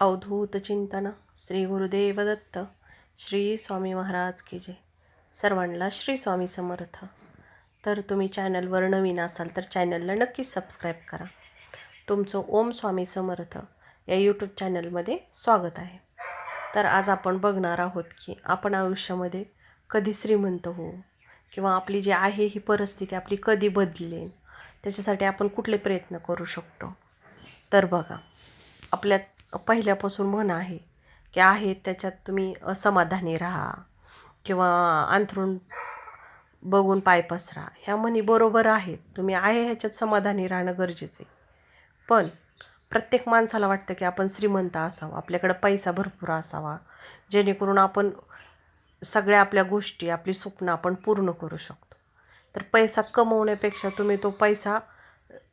अवधूत चिंतन. श्री गुरुदेव दत्त श्री स्वामी महाराज की जय. सर्वांना श्री स्वामी समर्थ. तर तुम्ही चॅनलवर नवीन असाल तर चॅनलला नक्कीच सबस्क्राईब करा. तुमचं ओम स्वामी समर्थ या यूट्यूब चॅनलमध्ये स्वागत आहे. तर आज आपण बघणार आहोत की आपण आयुष्यामध्ये कधी श्रीमंत होऊ किंवा आपली जी आहे ही परिस्थिती आपली कधी बदलेल त्याच्यासाठी आपण कुठले प्रयत्न करू शकतो? तर बघा आपल्या पहिल्यापासून म्हण आहे की आहे त्याच्यात तुम्ही असमाधानी राहा किंवा अंथरूण बघून पाय पसरा. ह्या म्हणी बरोबर आहेत. तुम्ही आहे ह्याच्यात समाधानी राहणं गरजेचं आहे. पण प्रत्येक माणसाला वाटतं की आपण श्रीमंत असावं आपल्याकडं पैसा भरपूर असावा जेणेकरून आपण सगळ्या आपल्या गोष्टी आपली स्वप्न आपण पूर्ण करू शकतो. तर पैसा कमवण्यापेक्षा तुम्ही तो पैसा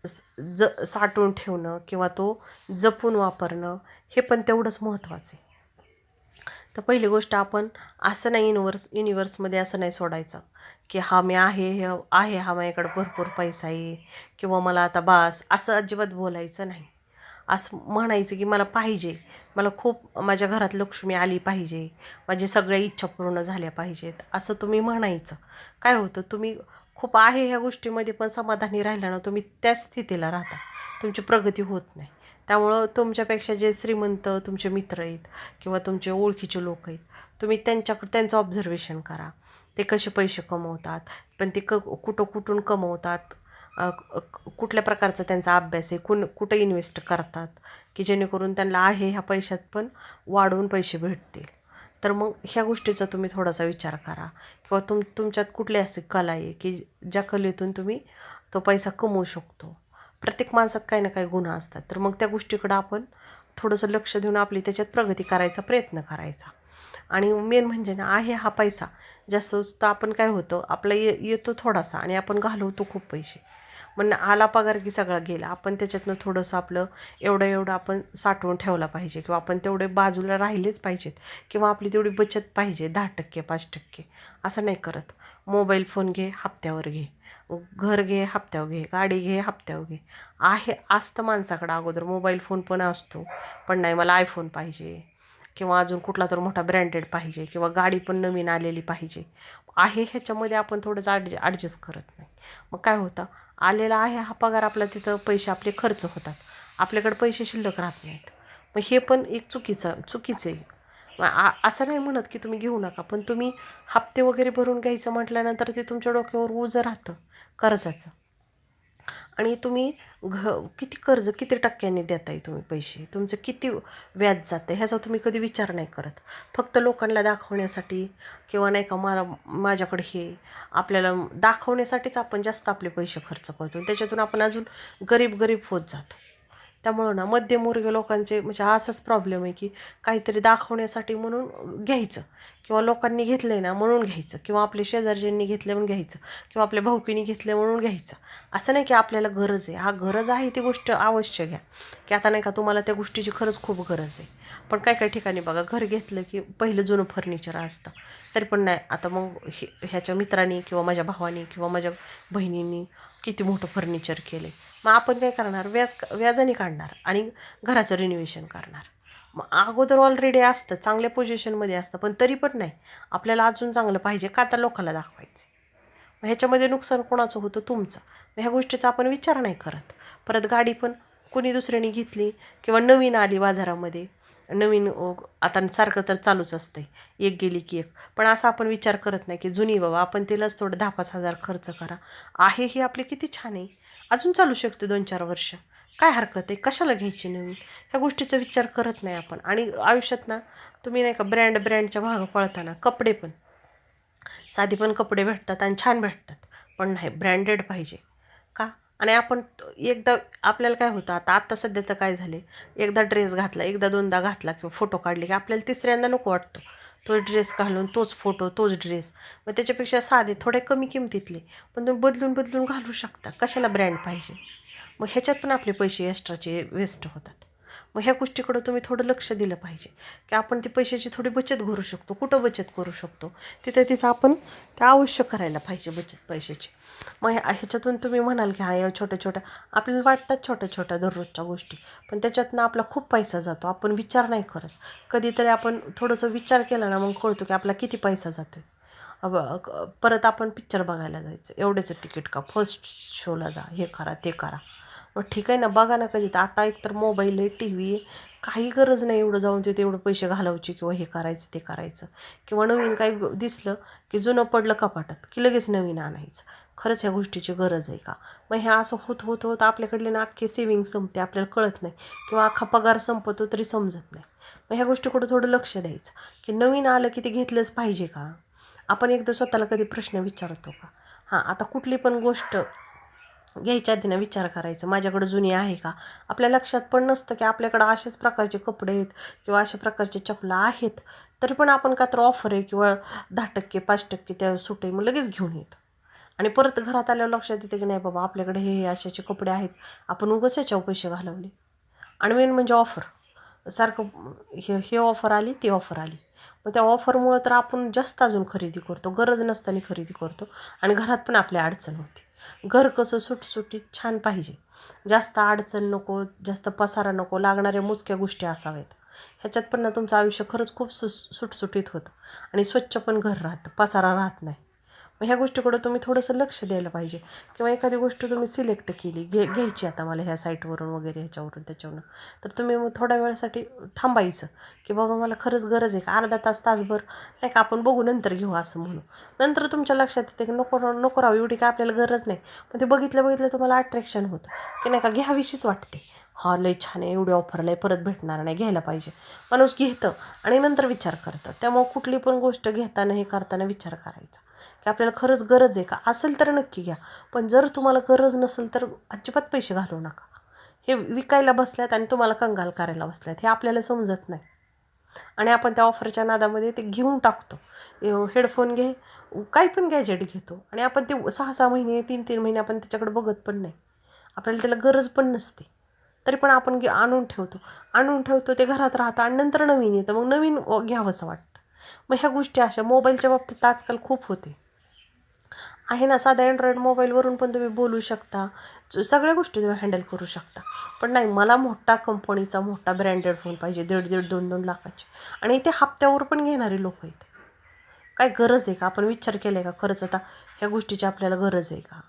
ज साठवून ठेवणं किंवा तो जपून वापरणं हे पण तेवढंच महत्त्वाचं आहे. तर पहिली गोष्ट आपण असं नाही युनिवर्स युनिवर्समध्ये असं नाही सोडायचं की हा मी आहे हे आहे हा माझ्याकडं भरपूर पैसा आहे किंवा मला आता बास असं अजिबात बोलायचं नाही. असं म्हणायचं की मला पाहिजे मला खूप माझ्या घरात लक्ष्मी आली पाहिजे माझी सगळ्या इच्छा पूर्ण झाल्या पाहिजेत असं तुम्ही म्हणायचं. काय होतं तुम्ही खूप आहे ह्या गोष्टीमध्ये पण समाधानी राहिला ना तुम्ही त्याच स्थितीला राहता. तुमची प्रगती होत नाही. त्यामुळं तुमच्यापेक्षा जे श्रीमंत तुमचे मित्र आहेत किंवा तुमचे ओळखीचे लोक आहेत तुम्ही त्यांच्याकडे त्यांचं ऑब्झर्वेशन करा. ते कसे पैसे कमवतात पण ते क कुठं कुठून कमवतात कुठल्या प्रकारचा त्यांचा अभ्यास आहे कुण कुठं इन्व्हेस्ट करतात की जेणेकरून त्यांना आहे ह्या पैशात पण वाढवून पैसे भेटतील. तर मग ह्या गोष्टीचा तुम्ही थोडासा विचार करा. किंवा तुम तुमच्यात कुठली अशी कला आहे की ज्या कलेतून तुम्ही तो पैसा कमवू शकतो? प्रत्येक माणसात काही ना काही गुन्हा असतात. तर मग त्या गोष्टीकडं आपण थोडंसं लक्ष देऊन आपली त्याच्यात प्रगती करायचा प्रयत्न करायचा. आणि मेन म्हणजे ना आहे हा पैसा. जास्त तर आपण काय होतं आपला ये येतो थोडासा आणि आपण घालवतो खूप पैसे. मग आला पगार की सगळा गेला. आपण त्याच्यातनं थोडंसं आपलं एवढं एवढं आपण साठवून ठेवला पाहिजे किंवा आपण तेवढे बाजूला राहिलेच पाहिजेत किंवा आपली तेवढी बचत पाहिजे दहा टक्के पाच टक्के. असं नाही करत. मोबाईल फोन घे हप्त्यावर घे. घर घे हप्त्यावर घे. गाडी घे हप्त्यावर घे. आहे असतं माणसाकडं अगोदर. मोबाईल फोन पण असतो. पण नाही मला आयफोन पाहिजे. किंवा अजून कुठला तर मोठा ब्रँडेड पाहिजे किंवा गाडी पण नवीन आलेली पाहिजे. आहे ह्याच्यामध्ये आपण थोडंसं ॲडज ॲडजस्ट करत नाही. मग काय होतं? आलेला आहे हा पगार आपला तिथं पैसे आपले खर्च होतात. आपल्याकडे पैसे शिल्लक राहत नाहीत. मग हे पण एक चुकीचं चुकीचं आहे. मग आ असं नाही म्हणत की तुम्ही घेऊ नका पण तुम्ही हप्ते वगैरे भरून घ्यायचं म्हटल्यानंतर ते तुमच्या डोक्यावर ओझं राहतं कर्जाचं. आणि तुम्ही घ किती कर्ज किती टक्क्यांनी देताय तुम्ही पैसे? तुमचं किती व्याज जातं ह्याचा तुम्ही कधी विचार नाही करत. फक्त लोकांना दाखवण्यासाठी किंवा नाही का मला माझ्याकडे हे आपल्याला दाखवण्यासाठीच आपण जास्त आपले पैसे खर्च करतो आणि त्याच्यातून आपण अजून गरीब गरीब होत जातो. त्यामुळं ना मध्यमवर्गीय लोकांचे म्हणजे हा असाच प्रॉब्लेम आहे की काहीतरी दाखवण्यासाठी म्हणून घ्यायचं. किंवा लोकांनी घेतलं आहे ना म्हणून घ्यायचं. किंवा आपल्या शेजारजींनी घेतलं म्हणून घ्यायचं. किंवा आपल्या भाऊकीनी घेतलं म्हणून घ्यायचं. असं नाही की आपल्याला गरज आहे. हा गरज आहे ती गोष्ट अवश्य घ्या. की आता नाही का तुम्हाला त्या गोष्टीची खरंच खूप गरज आहे. पण काही काही ठिकाणी बघा घर घेतलं की पहिलं जुनं फर्निचर असतं. तरी पण नाही. आता मग हे ह्याच्या मित्रांनी किंवा माझ्या भावानी किंवा माझ्या बहिणींनी किती मोठं फर्निचर केलं आहे मग आपण काय करणार? व्याज व्याजाने काढणार आणि घराचं रिनोव्हेशन करणार. मग अगोदर ऑलरेडी असतं चांगल्या पोझिशनमध्ये असतं पण तरी पण नाही. आपल्याला अजून चांगलं पाहिजे का तर लोकांना दाखवायचं? मग ह्याच्यामध्ये नुकसान कोणाचं होतं? तुमचं. मग ह्या गोष्टीचा आपण विचार नाही करत. परत गाडी पण कोणी दुसऱ्याने घेतली किंवा नवीन आली बाजारामध्ये नवीन आता सारखं तर चालूच असतंय. एक गेली की एक. पण असा आपण विचार करत नाही की जुनी बाबा आपण तिलाच थोडं दहा पाच हजार खर्च करा. आहे ही आपली किती छान आहे. अजून चालू शकते दोन चार वर्ष. काय हरकत आहे? कशाला घ्यायची नवीन? ह्या गोष्टीचा विचार करत नाही आपण. आणि आयुष्यात ना तुम्ही नाही का ब्रँड ब्रँडच्या मागं पळताना कपडे पण. साधी पण कपडे भेटतात आणि छान भेटतात. पण नाही ब्रँडेड पाहिजे. का? आणि आपण एकदा आपल्याला काय होतं? आता आत्ता सध्या तर काय झाले एकदा ड्रेस घातला एकदा दोनदा घातला किंवा फोटो काढले की आपल्याला तिसऱ्यांदा नको वाटतो. तो ड्रेस घालून तोच फोटो तोच ड्रेस मग त्याच्यापेक्षा साधे थोडे कमी किमतीतले. पण तुम्ही बदलून बदलून घालू शकता. कशाला ब्रँड पाहिजे? मग ह्याच्यात पण आपले पैसे एक्स्ट्राचे वेस्ट होतात. मग ह्या गोष्टीकडं तुम्ही थोडं लक्ष दिलं पाहिजे. की आपण ती पैशाची थोडी बचत करू शकतो. कुठं बचत करू शकतो? तिथं तिथं आपण ते अवश्य करायला पाहिजे बचत पैशाची. मग ह्या ह्याच्यातून तुम्ही म्हणाल की हा या छोट्या छोट्या आपल्याला वाटतात छोट्या छोट्या दररोजच्या गोष्टी. पण त्याच्यातनं आपला खूप पैसा जातो. आपण विचार नाही करत. कधीतरी आपण थोडंसं विचार केला ना मग कळतो की आपला किती पैसा जातो आहे परत आपण पिक्चर बघायला जायचं. एवढंच तिकीट का? फर्स्ट शोला जा. हे करा ते करा. मग ठीक आहे ना बघा ना कधी. तर आता एकतर मोबाईल आहे टी व्ही आहे. काही गरज नाही एवढं जाऊन ते तेवढं पैसे घालवायचे किंवा हे करायचं ते करायचं. किंवा नवीन काही दिसलं की जुनं पडलं कपाटात की लगेच नवीन आणायचं. खरंच ह्या गोष्टीची गरज आहे का? मग हे असं होत होत होत आपल्याकडले ना अख्खे सेविंग संपते आपल्याला कळत नाही. किंवा अख्खा पगार संपतो तरी समजत नाही. मग ह्या गोष्टीकडं थोडं लक्ष द्यायचं. की नवीन आलं की ते घेतलंच पाहिजे का? आपण एकदा स्वतःला कधी प्रश्न विचारतो का? हां आता कुठली पण गोष्ट घ्यायच्या आधी ना विचार करायचा माझ्याकडं जुनी आहे का? आपल्या लक्षात पण नसतं की आपल्याकडं अशाच प्रकारचे कपडे आहेत किंवा अशा प्रकारचे चपला आहेत. तरी पण आपण का तर ऑफर आहे किंवा दहा टक्के पाच टक्के त्या सुटे मग लगेच घेऊन येतो. आणि परत घरात आल्यावर लक्षात येते की नाही बाबा आपल्याकडे हे हे अशाचे कपडे आहेत. आपण उगाच याच्यावर पैसे घालवले. आणि मेन म्हणजे ऑफर सारखं हे हे ऑफर आली ती ऑफर आली. मग त्या ऑफरमुळं तर आपण जास्त अजून खरेदी करतो. गरज नसताना खरेदी करतो. आणि घरात पण आपल्या अडचण होती. घर कसं सुटसुटीत छान पाहिजे. जास्त अडचण नको जास्त पसारा नको लागणाऱ्या मोजक्या गोष्टी असाव्यात. ह्याच्यात पण ना तुमचं आयुष्य खरंच खूप सु सुटसुटीत होतं. आणि स्वच्छ पण घर राहतं पसारा राहत नाही. मग ह्या गोष्टीकडं तुम्ही थोडंसं लक्ष द्यायला पाहिजे. किंवा एखादी गोष्ट तुम्ही सिलेक्ट केली घे घ्यायची आता मला ह्या साईटवरून वगैरे ह्याच्यावरून त्याच्यावरून. तर तुम्ही मग थोड्या वेळासाठी थांबायचं की बाबा मला खरंच गरज आहे का? अर्धा तास तासभर नाही का आपण बघू नंतर घेऊ असं म्हणू नंतर तुमच्या लक्षात येते की नको नको राहू एवढी काय आपल्याला गरज नाही. पण ते बघितलं बघितलं तुम्हाला अट्रॅक्शन होतं की नाही का घ्यावीशीच वाटते. हा लय छान आहे एवढी ऑफर लय परत भेटणार नाही घ्यायला पाहिजे. माणूस घेतं आणि नंतर विचार करतं. त्यामुळं कुठली पण गोष्ट घेताना हे करताना विचार करायचा. की आपल्याला खरंच गरज आहे का? असेल तर नक्की घ्या. पण जर तुम्हाला गरज नसेल तर अजिबात पैसे घालवू नका. हे विकायला बसल्यात आणि तुम्हाला कंगाल करायला बसल्यात. हे आपल्याला समजत नाही. आणि आपण त्या ऑफरच्या नादामध्ये ते घेऊन टाकतो. हेडफोन घे काही पण गॅजेट घेतो. आणि आपण ते सहा सहा महिने तीन तीन महिने आपण त्याच्याकडे बघत पण नाही. आपल्याला त्याला गरज पण नसते. तरी पण आपण घे आणून ठेवतो. आणून ठेवतो ते घरात राहतं आणि नंतर नवीन येतं. मग नवीन घ्यावंसं वाटतं. मग ह्या गोष्टी अशा मोबाईलच्या बाबतीत आजकाल खूप होते. आहे ना साधा अँड्रॉईड मोबाईलवरून पण तुम्ही बोलू शकता. सगळ्या गोष्टी तुम्ही हँडल करू शकता. पण नाही मला मोठा कंपनीचा मोठा ब्रँडेड फोन पाहिजे दीड दीड दोन दोन लाखाचे. आणि ते हप्त्यावर पण घेणारे लोक आहेत. काय गरज आहे का? आपण विचार केला आहे का खरंच? आता ह्या गोष्टीची आपल्याला गरज आहे का?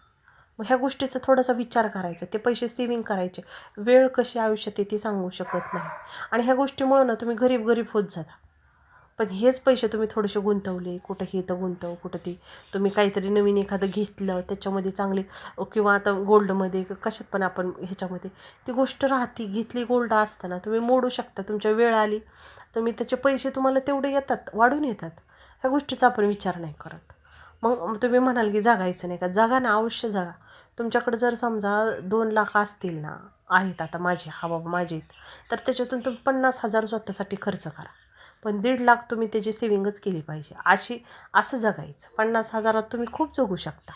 मग ह्या गोष्टीचा थोडासा विचार करायचा. ते पैसे सेविंग करायचे. वेळ कशी आयुष्यात येते सांगू शकत नाही. आणि ह्या गोष्टीमुळं ना तुम्ही गरीब गरीब होत जाता. पण हेच पैसे तुम्ही थोडेसे गुंतवले कुठं हे तर गुंतव कुठं ते. तुम्ही काहीतरी नवीन एखादं घेतलं त्याच्यामध्ये चांगले किंवा आता गोल्डमध्ये कशात पण आपण ह्याच्यामध्ये ती गोष्ट राहती घेतली गोल्ड असताना. तुम्ही मोडू शकता तुमच्या वेळ आली तुम्ही त्याचे पैसे तुम्हाला तेवढे येतात वाढून येतात. ह्या गोष्टीचा आपण विचार नाही करत. मग तुम्ही म्हणाल की जगायचं नाही का? जगा ना अवश्य जगा. तुमच्याकडे जर समजा दोन लाख असतील ना आहेत आता माझे हा बाबा माझे आहेत तर त्याच्यातून तुम्ही पन्नास हजार स्वतःसाठी खर्च करा. पण दीड लाख तुम्ही त्याची सेविंगच केली पाहिजे. अशी असं जगायचं. पन्नास हजारात तुम्ही खूप जगू शकता.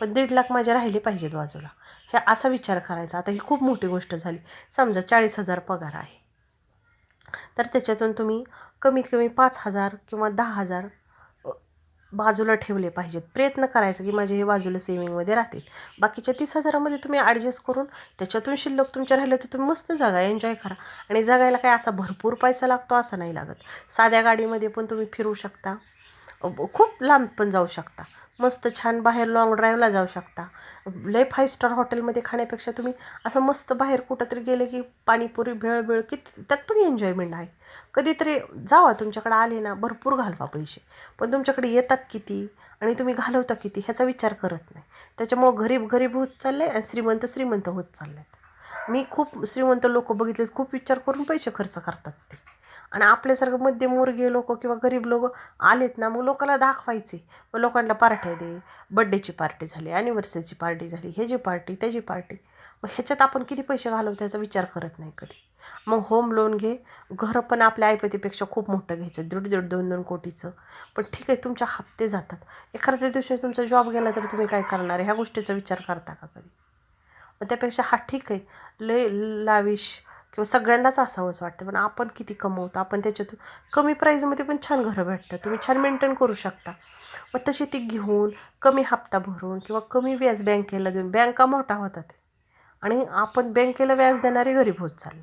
पण दीड लाख माझे राहिले पाहिजेत बाजूला. हे असा विचार करायचा. आता ही खूप मोठी गोष्ट झाली. समजा चाळीस हजार पगार आहे. तर त्याच्यातून तुम्ही कमीत कमी पाच हजार किंवा दहा हजार बाजूला ठेवले पाहिजेत. प्रयत्न करायचा की माझे हे बाजूला सेविंगमध्ये राहतील. बाकीच्या तीस हजारामध्ये तुम्ही ॲडजस्ट करून त्याच्यातून शिल्लक तुमच्या राहिलं तर तुम्ही मस्त जागा एन्जॉय करा. आणि जगायला काय असा भरपूर पैसा लागतो असं नाही लागत. साध्या गाडीमध्ये पण तुम्ही फिरू शकता. खूप लांब पण जाऊ शकता. मस्त छान बाहेर लाँग ड्राईव्हला जाऊ शकता. लय फाईव्ह स्टार हॉटेलमध्ये खाण्यापेक्षा तुम्ही असं मस्त बाहेर कुठं तरी गेले की पाणीपुरी भेळ भेळ किती त्यात पण एन्जॉयमेंट आहे. कधीतरी जावा तुमच्याकडे आले ना भरपूर घालवा पैसे. पण तुमच्याकडे येतात किती आणि तुम्ही घालवता किती ह्याचा विचार करत नाही. त्याच्यामुळं गरीब गरीब होत चाललं आहे आणि श्रीमंत श्रीमंत होत चालले आहेत मी खूप श्रीमंत लोक बघितले खूप विचार करून पैसे खर्च करतात ते. आणि आपल्यासारखं मध्यमवर्गीय लोक किंवा गरीब लोक आलेत ना मग लोकांना दाखवायचे. मग लोकांना पार्ट्या दे बड्डेची पार्टी झाली ॲनिव्हर्सरीची पार्टी झाली ह्याची पार्टी त्याची पार्टी. मग ह्याच्यात आपण किती पैसे घालवतो याचा विचार करत नाही कधी. मग होम लोन घे घरं पण आपल्या ऐपतीपेक्षा खूप मोठं घ्यायचं दीड दीड दोन दोन कोटीचं. पण ठीक आहे तुमच्या हप्ते जातात. एखाद्या दिवशी तुमचा जॉब गेला तर तुम्ही काय करणार ह्या गोष्टीचा विचार करता का कधी? मग त्यापेक्षा हा ठीक आहे. लय लाविश किंवा सगळ्यांनाच असावंच वाटतं. पण आपण किती कमवतो? आपण त्याच्यातून कमी प्राईजमध्ये पण छान घरं भेटतात. तुम्ही छान मेंटेन करू शकता. मग तशी ती घेऊन कमी हप्ता भरून किंवा कमी व्याज बँकेला देऊन बँका मोठा होतात. आणि आपण बँकेला व्याज देणारे गरीब होत चालले.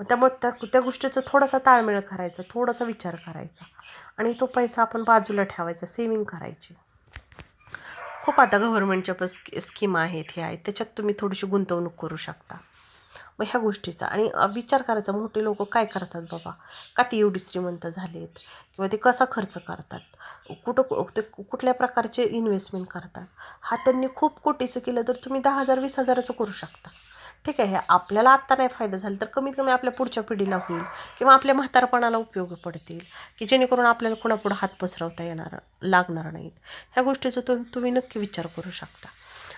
मग त्यामुळे त्या त्या गोष्टीचा थोडासा ताळमेळ करायचा थोडासा विचार करायचा. आणि तो पैसा आपण बाजूला ठेवायचा सेविंग करायची. खूप आता गव्हर्नमेंटच्या पण स्की स्कीम आहेत हे आहेत. त्याच्यात तुम्ही थोडीशी गुंतवणूक करू शकता. मग ह्या गोष्टीचा आणि विचार करायचा मोठे लोक काय करतात बाबा? का ती एवढी श्रीमंत झालेत? किंवा ते कसा खर्च करतात? कुठं कु- ते कु- कुठल्या प्रकारचे इन्व्हेस्टमेंट करतात? हा त्यांनी खूप कोटीचं केलं तर तुम्ही दहा हजार वीस हजाराचं करू शकता. ठीक आहे हे आपल्याला आत्ता नाही फायदा झाला तर कमीत कमी आपल्या पुढच्या पिढीला होईल किंवा आपल्या म्हातारपणाला उपयोग पडतील की जेणेकरून आपल्याला कुणापुढं हात पसरवता येणार लागणार नाहीत. ह्या गोष्टीचा तुम तुम्ही नक्की विचार करू शकता.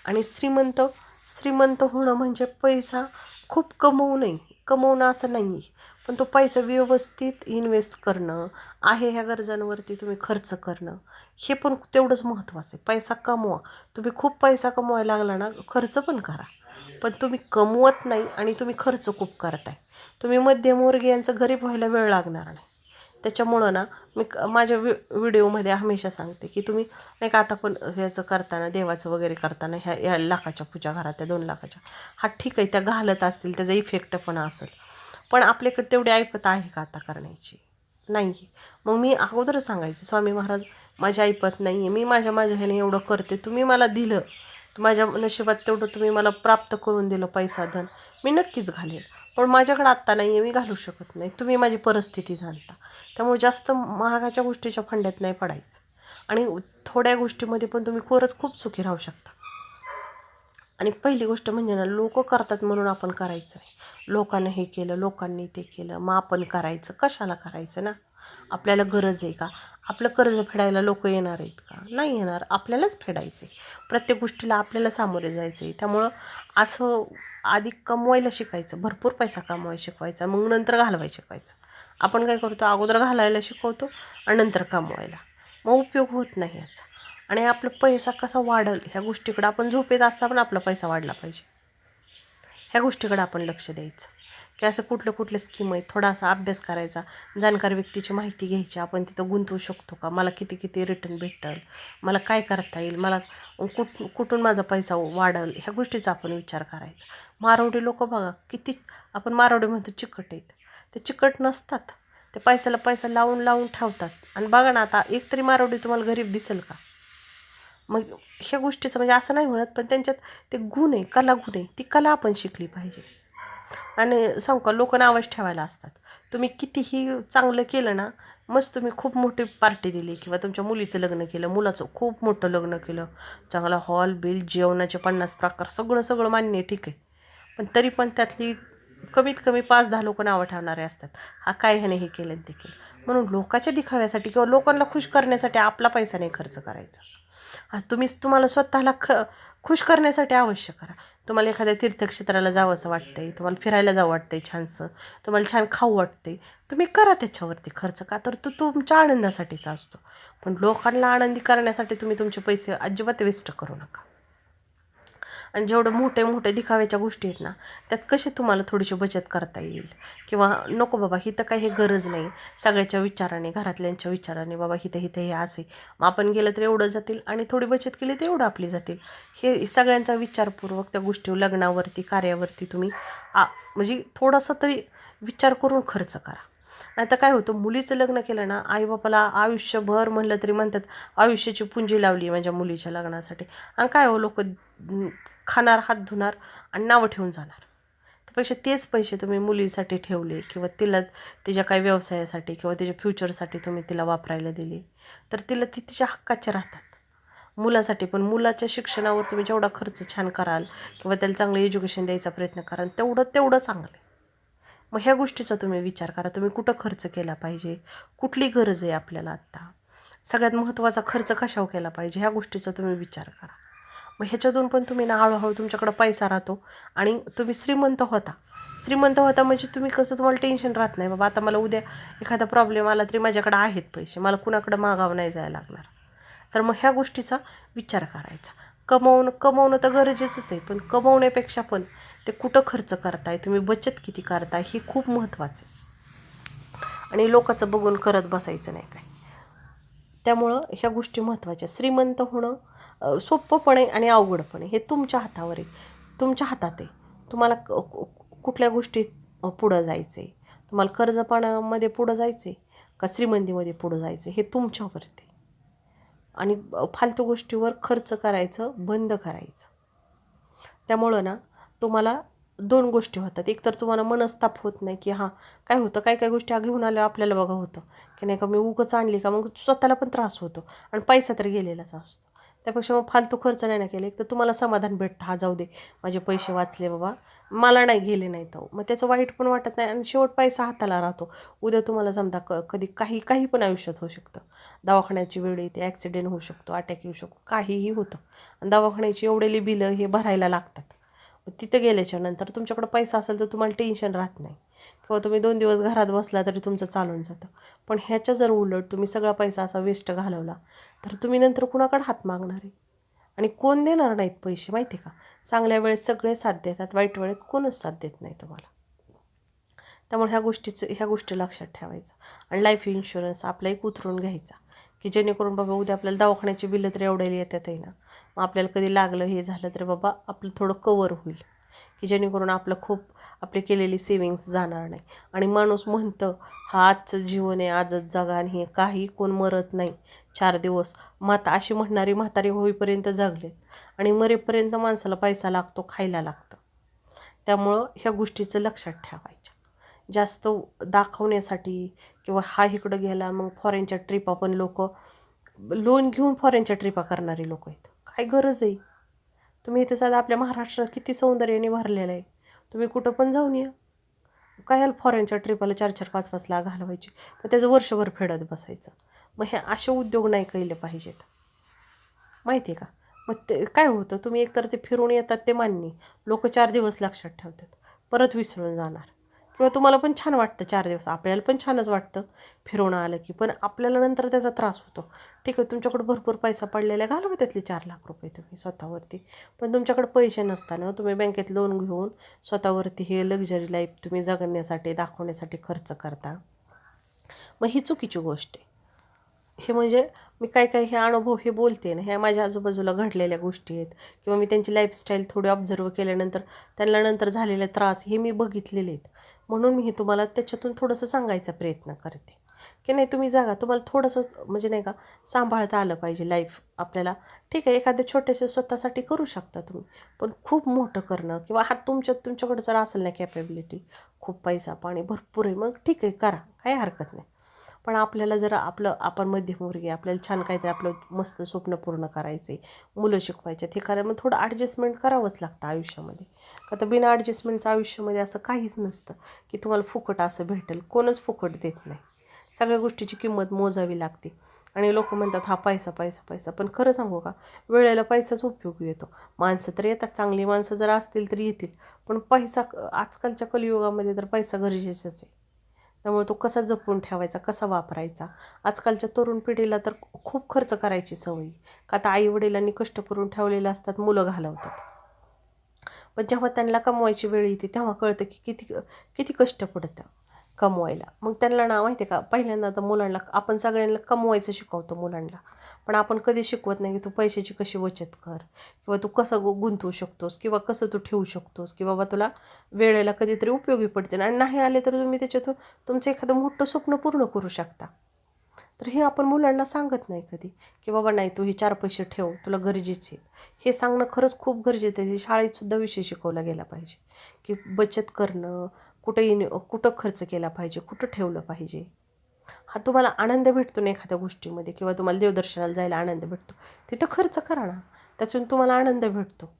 आणि श्रीमंत श्रीमंत होणं म्हणजे पैसा खूप कमवू नाही कमवणं असं नाही आहे पण तो पैसा व्यवस्थित इन्व्हेस्ट करणं आहे ह्या गरजांवरती तुम्ही खर्च करणं हे पण तेवढंच महत्त्वाचं आहे. पैसा कमवा. तुम्ही खूप पैसा कमवायला लागला ना खर्च पण करा. पण तुम्ही कमवत नाही आणि तुम्ही खर्च खूप करताय. तुम्ही मध्यमवर्गीयांचं गरीब व्हायला वेळ लागणार नाही. त्याच्यामुळं ना मी क- माझ्या व्हि व्हिडिओमध्ये हमेशा सांगते की तुम्ही नाही का आता पण ह्याचं करताना देवाचं वगैरे करताना ह्या ह्या लाखाच्या पूजा घरात त्या दोन लाखाच्या. हा ठीक आहे त्या घालत असतील त्याचा इफेक्ट पण असेल. पण आपल्याकडे तेवढी ऐपत आहे का आता करण्याची? नाही मग मी अगोदरच सांगायचं स्वामी महाराज माझी ऐपत नाही आहे मी माझ्या माझ्या ह्याने एवढं करते तुम्ही मला दिलं. माझ्या नशिबात तेवढं तुम्ही मला प्राप्त करून दिलं पैसा धन. मी नक्कीच घालेल. पण माझ्याकडे आत्ता नाही आहे मी घालू शकत नाही. तुम्ही माझी परिस्थिती जाणता त्यामुळे जास्त महागाच्या गोष्टीच्या फंड्यात नाही पडायचं. आणि थोड्या गोष्टीमध्ये पण तुम्ही खरंच खूप सुखी राहू शकता. आणि पहिली गोष्ट म्हणजे ना लोक करतात म्हणून आपण करायचं नाही. लोकांनी हे केलं लोकांनी ते केलं मग आपण करायचं. कशाला करायचं ना? आपल्याला गरज आहे का? आपलं कर्ज फेडायला लोक येणार आहेत का? नाही येणार. आपल्यालाच फेडायचं आहे. प्रत्येक गोष्टीला आपल्याला सामोरे जायचं आहे. त्यामुळं असं आधी कमवायला शिकायचं. भरपूर पैसा कमवायला शिकवायचा. मग नंतर घालवायला शिकवायचं. आपण काय करतो? अगोदर घालायला शिकवतो आणि नंतर कमवायला. मग उपयोग होत नाही याचा. आणि आपला पैसा कसा वाढेल ह्या गोष्टीकडं आपण झोपेत असता पण आपला पैसा वाढला पाहिजे. ह्या गोष्टीकडं आपण लक्ष द्यायचं. की असं कुठलं कुठलं स्कीम आहे थोडासा अभ्यास करायचा जाणकार व्यक्तीची माहिती घ्यायची आपण तिथं गुंतवू शकतो का? मला किती किती रिटर्न भेटेल? मला काय करता येईल? मला कुठ कुठून माझा पैसा वाढेल? ह्या गोष्टीचा आपण विचार करायचा. मारवडी लोक बघा किती आपण मारवडी म्हणतो चिकट आहेत. ते चिकट नसतात. ते पैशाला पैसा लावून लावून ठेवतात. आणि बघा ना आता एक तरी मारवडी तुम्हाला गरीब दिसेल का? मग ह्या गोष्टीचं म्हणजे असं नाही म्हणत पण त्यांच्यात ते गुण आहे कला गुण आहे ती कला आपण शिकली पाहिजे. आणि सांगू का लोक नावच ठेवायला असतात. तुम्ही कितीही चांगलं केलं ना मस्त तुम्ही खूप मोठी पार्टी दिली किंवा तुमच्या मुलीचं लग्न केलं मुलाचं खूप मोठं लग्न केलं चांगला हॉल बिल जेवणाचे पन्नास प्रकार सगळं सगळं मान्य आहे ठीक आहे. पण तरी पण त्यातली कमीत कमी पाच दहा लोक नावं ठेवणारे असतात. हा काय ह्याने हे केलं आणि ते केलं? म्हणून लोकांच्या दिखाव्यासाठी किंवा लोकांना खुश करण्यासाठी आपला पैसा नाही खर्च करायचा. तुम्ही तुम्हाला स्वतःला ख खुश करण्यासाठी आवश्यक करा. तुम्हाला एखाद्या तीर्थक्षेत्राला जावं असं वाटतंय तुम्हाला फिरायला जावं वाटतंय छानसं तुम्हाला छान खाऊ वाटतंय तुम्ही करा त्याच्यावरती खर्च का तर तो तुमच्या आनंदासाठीचा असतो. पण लोकांना आनंदी करण्यासाठी तुम्ही तुमचे पैसे अजिबात वेस्ट करू नका. आणि जेवढं मोठे मोठे दिखाव्याच्या गोष्टी आहेत ना त्यात कशी तुम्हाला थोडीशी बचत करता येईल? किंवा नको बाबा हिथं काही हे गरज नाही. सगळ्याच्या विचाराने घरातल्यांच्या विचाराने बाबा हिथं हिथं हे असे. मग आपण गेलं तर एवढं जातील आणि थोडी बचत केली तर एवढं आपली जातील. हे सगळ्यांचा विचारपूर्वक त्या गोष्टी लग्नावरती कार्यावरती तुम्ही आ म्हणजे थोडासा तरी विचार करून खर्च करा. नाही तर काय होतं मुलीचं लग्न केलं ना आईबापाला आयुष्यभर म्हणलं तरी म्हणतात आयुष्याची पुंजी लावली माझ्या मुलीच्या लग्नासाठी. आणि काय हो लोक खाणार हात धुणार आणि नावं ठेवून जाणार. त्यापेक्षा तेच पैसे तुम्ही मुलीसाठी ठेवले किंवा तिला तिच्या काही व्यवसायासाठी किंवा तिच्या फ्युचरसाठी तुम्ही तिला वापरायला दिले तर तिला ती तिच्या हक्काच्या राहतात. मुलासाठी पण मुलाच्या शिक्षणावर तुम्ही जेवढा खर्च छान कराल किंवा त्याला चांगलं एज्युकेशन द्यायचा प्रयत्न कराल तेवढं तेवढं चांगलं आहे. मग ह्या गोष्टीचा तुम्ही विचार करा. तुम्ही कुठं खर्च केला पाहिजे? कुठली गरज आहे आपल्याला आत्ता? सगळ्यात महत्त्वाचा खर्च कशावर केला पाहिजे? ह्या गोष्टीचा तुम्ही विचार करा. मग ह्याच्यातून पण तुम्ही ना हळूहळू तुमच्याकडं पैसा राहतो. आणि तुम्ही श्रीमंत होता. श्रीमंत होता म्हणजे तुम्ही कसं तुम्हाला टेन्शन राहत नाही. बाबा आता मला उद्या एखादा प्रॉब्लेम आला तरी माझ्याकडे आहेत पैसे. मला कुणाकडं मागावं नाही जायला लागणार. तर मग ह्या गोष्टीचा विचार करायचा. कमवणं कमवणं तर गरजेचंच आहे. पण कमवण्यापेक्षा पण ते कुठं खर्च करताय? तुम्ही बचत किती करताय? हे खूप महत्त्वाचं आहे. आणि लोकांचं बघून करत बसायचं नाही काय. त्यामुळं ह्या गोष्टी महत्त्वाच्या श्रीमंत होणं सोपंपणे आणि अवघडपणे. हे तुमच्या हातावर आहे. तुमच्या हातात आहे. तुम्हाला क- कुठल्या गोष्टीत पुढं जायचं आहे तुम्हाला कर्जपणामध्ये पुढं जायचं आहे का श्रीमंतीमध्ये पुढं जायचं आहे हे तुमच्यावरती ते. आणि फालतू गोष्टीवर खर्च करायचं बंद करायचं. त्यामुळं ना तुम्हाला दोन गोष्टी होतात. एक तर तुम्हाला मनस्ताप होत नाही की हां काय होतं? काय काय गोष्टी घेऊन आल्या आपल्याला बघा होतं. की नाही का मी उगंच आणली का? मग स्वतःला पण त्रास होतो. आणि पैसा तर गेलेलाच असतो. त्यापेक्षा मग फालतू खर्च नाही ना केला. एक तर तुम्हाला समाधान भेटतं. हा जाऊ दे. माझे पैसे वाचले बाबा. मला नाही गेले नाही तर मग त्याचं वाईट पण वाटत नाही आणि शेवट पैसा हाताला राहतो. उद्या तुम्हाला समजा क कधी काही काही पण आयुष्यात होऊ शकतं. दवाखान्याची वेळ येते ॲक्सिडेंट होऊ शकतो अटॅक येऊ शकतो. काहीही होतं. आणि दवाखान्याची एवढेली बिलं हे भरायला लागतात. तिथं गेल्याच्यानंतर तुमच्याकडं पैसा असेल तर तुम्हाला टेन्शन राहत नाही. किंवा तुम्ही दोन दिवस घरात बसला तरी तुमचं चालून जातं. पण ह्याच्या जर उलट तुम्ही सगळा पैसा असा वेस्ट घालवला तर तुम्ही नंतर कुणाकडे हात मागणार आहे? आणि कोण देणार नाहीत पैसे माहिती आहे का? चांगल्या वेळेत सगळे साथ देतात वाईट वेळेत कोणच साथ देत नाही तुम्हाला. त्यामुळे ह्या गोष्टीचं ह्या गोष्टी लक्षात ठेवायचं. आणि लाईफ इन्शुरन्स आपला एक उतरून घ्यायचा. की जेणेकरून बाबा उद्या आपल्याला दवाखान्याची बिलं तर एवढ्याला येतात आहे ना. मग आपल्याला कधी लागलं हे झालं तर बाबा आपलं थोडं कवर होईल. की जेणेकरून आपलं खूप आपली केलेली सेविंग्स जाणार नाही. आणि माणूस म्हणतं हा आजचं जीवन आहे आजच जगा आणि हे काही कोण मरत नाही. चार दिवस. माता अशी म्हणणारी म्हातारी होईपर्यंत जगलेत. आणि मरेपर्यंत माणसाला पैसा लागतो खायला लागतं. त्यामुळं ह्या गोष्टीचं लक्षात ठेवायच्या. जास्त दाखवण्यासाठी किंवा हा इकडं गेला मग फॉरेनच्या ट्रिपा पण लोक लोन घेऊन फॉरेनच्या ट्रिपा करणारी लोक आहेत. काय गरज आहे? तुम्ही इथे साधा आपल्या महाराष्ट्रात किती सौंदर्याने भरलेलं आहे. तुम्ही कुठं पण जाऊन या. काय याला फॉरेनच्या ट्रिपाला चार चार पाच पाच लाख घालवायचे. तर त्याचं वर्षभर फेडत बसायचं. मग हे असे उद्योग नाही केले पाहिजेत. माहिती आहे का? मग ते काय होतं? तुम्ही एकतर ते फिरून येतात ते मान्य. लोक चार दिवस लक्षात ठेवतात. परत विसरून जाणार. किंवा तुम्हाला पण छान वाटतं चार दिवस आपल्याला पण छानच वाटतं फिरवणं आलं की. पण आपल्याला नंतर त्याचा त्रास होतो. ठीक आहे तुमच्याकडे भरपूर पैसा पडलेला आहे घालवा त्यातले चार लाख रुपये तुम्ही स्वतःवरती. पण तुमच्याकडे पैसे नसताना तुम्ही बँकेत लोन घेऊन स्वतःवरती हे लक्झरी लाईफ तुम्ही जगण्यासाठी दाखवण्यासाठी खर्च करता. मग ही चुकीची गोष्ट आहे. हे म्हणजे मी काय काय हे अनुभव हे बोलते ना ह्या माझ्या आजूबाजूला घडलेल्या गोष्टी आहेत. किंवा मी त्यांची लाईफस्टाईल थोडी ऑब्झर्व केल्यानंतर त्यांना नंतर झालेले त्रास हे मी बघितलेले आहेत. म्हणून मी हे तुम्हाला त्याच्यातून थोडंसं सांगायचा प्रयत्न करते. की नाही तुम्ही जागा तुम्हाला थोडंसं म्हणजे नाही का सांभाळता आलं पाहिजे लाईफ आपल्याला. ठीक आहे एखादं छोटेसे स्वतःसाठी करू शकता तुम्ही. पण खूप मोठं करणं किंवा हा तुमच्या तुमच्याकडं जर असेल ना कॅपेबिलिटी खूप पैसा पाणी भरपूर आहे मग ठीक आहे करा. काही हरकत नाही. पण आपल्याला जर आपलं आपण मध्यमवर्गीय आपल्याला छान काहीतरी आपलं मस्त स्वप्न पूर्ण करायचं आहे मुलं शिकवायचे हे करायला मग थोडं ॲडजस्टमेंट करावंच लागतं आयुष्यामध्ये. का तर बिना ॲडजस्टमेंटचं आयुष्यामध्ये असं काहीच नसतं की तुम्हाला फुकट असं भेटेल. कोणच फुकट देत नाही. सगळ्या गोष्टीची किंमत मोजावी लागते. आणि लोक म्हणतात हा पैसा पैसा पैसा. पण खरं सांगू का? वेळेला पैसाच उपयोग येतो. माणसं तर येतात. चांगली माणसं जर असतील तर येतील. पण पैसा आजकालच्या कलियुगामध्ये तर पैसा गरजेचाच आहे. त्यामुळे तो कसा जपून ठेवायचा कसा वापरायचा? आजकालच्या तरुण पिढीला तर खूप खर्च करायची सवयी. का आता आईवडिलांनी कष्ट करून ठेवलेले असतात मुलं घालवतात. पण जेव्हा त्यांना कमवायची वेळ येते तेव्हा कळतं की किती किती कष्ट पडतं कमवायला. मग त्यांना ना माहिती आहे का? पहिल्यांदा तर मुलांना आपण सगळ्यांना कमवायचं शिकवतो मुलांना. पण आपण कधी शिकवत नाही की तू पैशाची कशी बचत कर? किंवा तू कसं गु गुंतवू शकतोस? किंवा कसं तू ठेवू शकतोस? की बाबा तुला वेळेला कधीतरी उपयोगी पडते आणि नाही आले तर तुम्ही त्याच्यातून तुमचं एखादं मोठं स्वप्न पूर्ण करू शकता. तर हे आपण मुलांना सांगत नाही कधी. की बाबा नाही तू हे चार पैसे ठेव तुला गरजेचे आहेत. हे सांगणं खरंच खूप गरजेचं आहे. शाळेतसुद्धा विषय शिकवला गेला पाहिजे. की बचत करणं कुठं इन कुठं खर्च केला पाहिजे कुठं ठेवलं पाहिजे. हा तुम्हाला आनंद भेटतो ना एखाद्या गोष्टीमध्ये किंवा तुम्हाला देवदर्शनाला जायला आनंद भेटतो. तिथं खर्च करा ना. त्याच्यातून तुम्हाला आनंद भेटतो.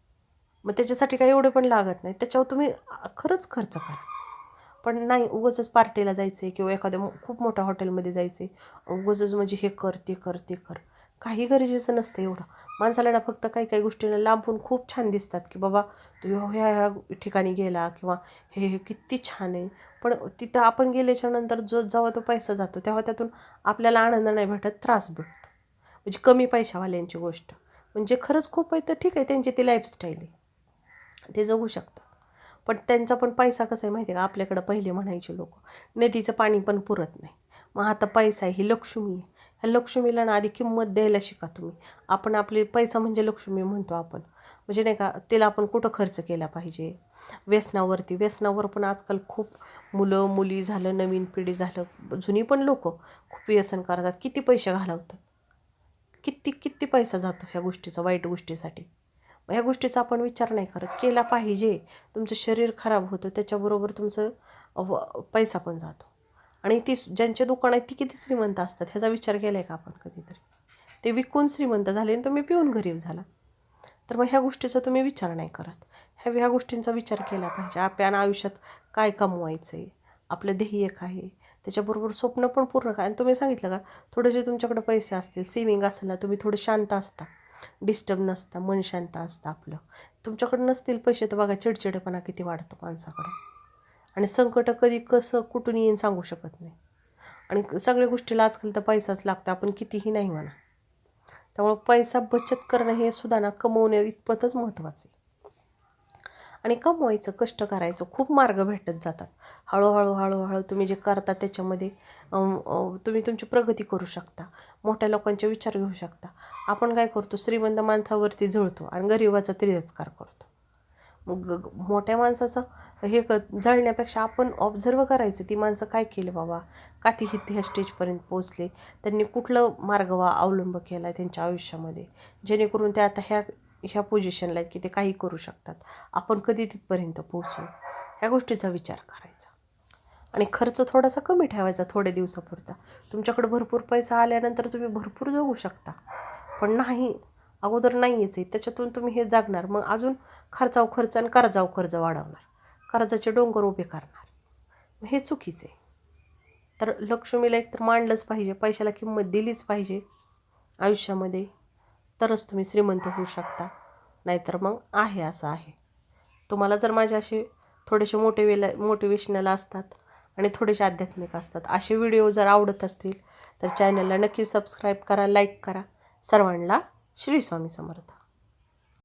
मग त्याच्यासाठी काही एवढे पण लागत नाही. त्याच्यावर तुम्ही खरंच खर्च करा. पण नाही उगाचच पार्टीला जायचं आहे किंवा एखाद्या मो- खूप मोठ्या हॉटेलमध्ये जायचं आहे उगाचच म्हणजे हे कर ते कर ते कर. काही गरजेचं नसतं एवढं. माणसाला ना फक्त काही काही गोष्टींना लांबून खूप छान दिसतात की बाबा तू ह्या ह्या ह्या ठिकाणी गेला किंवा हे हे किती छान आहे. पण तिथं आपण गेल्याच्यानंतर जो जेव्हा तो पैसा जातो तेव्हा त्यातून आपल्याला आनंद नाही भेटत त्रास भेटतो. म्हणजे कमी पैशावाल्यांची गोष्ट. म्हणजे खरंच खूप आहे तर ठीक आहे त्यांची ती लाईफस्टाईल आहे. ते जगू शकतात. पण त्यांचा पण पैसा कसा आहे माहिती आहे का? आपल्याकडं पहिले म्हणायचे लोक नदीचं पाणी पण पुरत नाही. मग आता पैसा आहे ही लक्ष्मी आहे. लक्ष्मीला ना आधी किंमत द्यायला शिका तुम्ही. आपण आपली पैसा म्हणजे लक्ष्मी म्हणतो आपण. म्हणजे नाही का तिला आपण कुठं खर्च केला पाहिजे? व्यसनावरती. व्यसनावर पण आजकाल खूप मुलं मुली झालं नवीन पिढी झालं जुनी पण लोक खूप व्यसन करतात. किती पैसे घालवतात? किती किती पैसा जातो ह्या गोष्टीचा वाईट गोष्टीसाठी? ह्या गोष्टीचा आपण विचार नाही करत. केला पाहिजे. तुमचं शरीर खराब होतं त्याच्याबरोबर तुमचं व- पैसा पण जातो. आणि ती ज्यांच्या दुकान आहेत ती किती श्रीमंत असतात? ह्याचा विचार केला आहे का आपण कधीतरी? ते विकून श्रीमंत झाले आणि तुम्ही पिऊन गरीब झाला तर मग ह्या गोष्टीचा तुम्ही विचार नाही करत. ह्या ह्या गोष्टींचा विचार केला पाहिजे. आपल्या आयुष्यात काय कमवायचं आहे आपलं ध्येय काय आहे? त्याच्याबरोबर स्वप्न पण पूर्ण काय? आणि तुम्ही सांगितलं का थोडेसे तुमच्याकडे पैसे असतील सेविंग असेल ना तुम्ही थोडं शांत असता. डिस्टर्ब नसता मन शांत असतं आपलं. तुमच्याकडे नसतील पैसे तर बघा चिडचिडेपणा किती वाढतो माणसाकडं. आणि संकट कधी कसं कुठून येईन सांगू शकत नाही. आणि सगळ्या गोष्टीला आजकाल तर पैसाच लागतो आपण कितीही नाही म्हणा. त्यामुळं पैसा बचत करणं हे सुद्धा ना कमवण्या इतपतच महत्त्वाचं आहे. आणि कमवायचं कष्ट करायचं खूप मार्ग भेटत जातात. हळूहळू हळूहळू तुम्ही जे करता त्याच्यामध्ये तुम्ही तुमची प्रगती करू शकता. मोठ्या लोकांचे विचार घेऊ शकता. आपण काय करतो श्रीमंत माणसावरती जुळतो आणि गरिबाचा तिरस्कार करतो. मग ग- मोठ्या माणसाचं हे क जळण्यापेक्षा आपण ऑब्झर्व करायचं ती माणसं काय केले बाबा? का ती हित ह्या स्टेजपर्यंत पोचले त्यांनी कुठलं मार्ग वा अवलंब केला आहे त्यांच्या आयुष्यामध्ये? जेणेकरून ते आता ह्या ह्या पोझिशनला आहेत की ते काही करू शकतात. आपण कधी तिथपर्यंत पोचू ह्या गोष्टीचा विचार करायचा. आणि खर्च थोडासा कमी ठेवायचा थोड्या दिवसापुरता. तुमच्याकडे भरपूर पैसा आल्यानंतर तुम्ही भरपूर जगू शकता. पण नाही अगोदर नाहीच आहे. त्याच्यातून तुम्ही हे जागणार. मग अजून खर्चाव खर्च आणि कर्जाव खर्च वाढवणार. कर्जाचे डोंगर उभे करणार. हे चुकीचं. आहे तर लक्ष्मीला एक तर मांडलंच पाहिजे पैशाला किंमत दिलीच पाहिजे. आयुष्यामध्ये तरच तुम्ही श्रीमंत होऊ शकता. नाहीतर मग आहे असं आहे. तुम्हाला जर माझे असे थोडेसे मोटिवेला मोटिवेशनल असतात आणि थोडेसे आध्यात्मिक असतात असे व्हिडिओ जर आवडत असतील तर चॅनलला नक्की सबस्क्राईब करा लाईक करा. सर्वांना श्री स्वामी समर्थ.